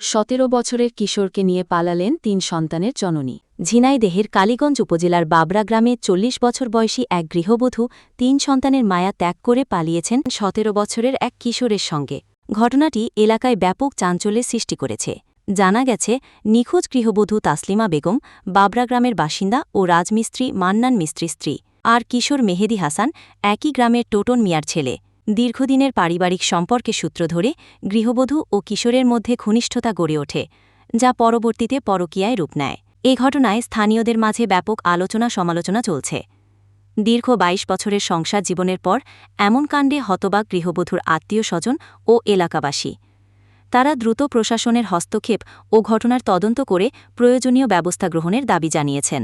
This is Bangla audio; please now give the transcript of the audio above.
সতেরো বছরের কিশোরকে নিয়ে পালালেন তিন সন্তানের জননী। ঝিনাইদেহের কালীগঞ্জ উপজেলার বাবরা গ্রামে চল্লিশ বছর বয়সী এক গৃহবধূ তিন সন্তানের মায়া ত্যাগ করে পালিয়েছেন সতেরো বছরের এক কিশোরের সঙ্গে। ঘটনাটি এলাকায় ব্যাপক চাঞ্চল্যের সৃষ্টি করেছে। জানা গেছে, নিখোঁজ গৃহবধূ তাসলিমা বেগম, বাবরা গ্রামের বাসিন্দা ও রাজমিস্ত্রি মান্নান মিস্ত্রি স্ত্রী। আর কিশোর মেহেদি হাসান, একই গ্রামের টোটন মিয়ার ছেলে। দীর্ঘদিনের পারিবারিক সম্পর্কে সূত্র ধরে গৃহবধূ ও কিশোরের মধ্যে ঘনিষ্ঠতা গড়ে ওঠে, যা পরবর্তীতে পরকীয়ায় রূপ নেয়। এ ঘটনায় স্থানীয়দের মাঝে ব্যাপক আলোচনা সমালোচনা চলছে। দীর্ঘ ২২ বছরের সংসার জীবনের পর এমন কাণ্ডে হতবাক গৃহবধূর আত্মীয় স্বজন ও এলাকাবাসী। তারা দ্রুত প্রশাসনের হস্তক্ষেপ ও ঘটনার তদন্ত করে প্রয়োজনীয় ব্যবস্থা গ্রহণের দাবি জানিয়েছেন।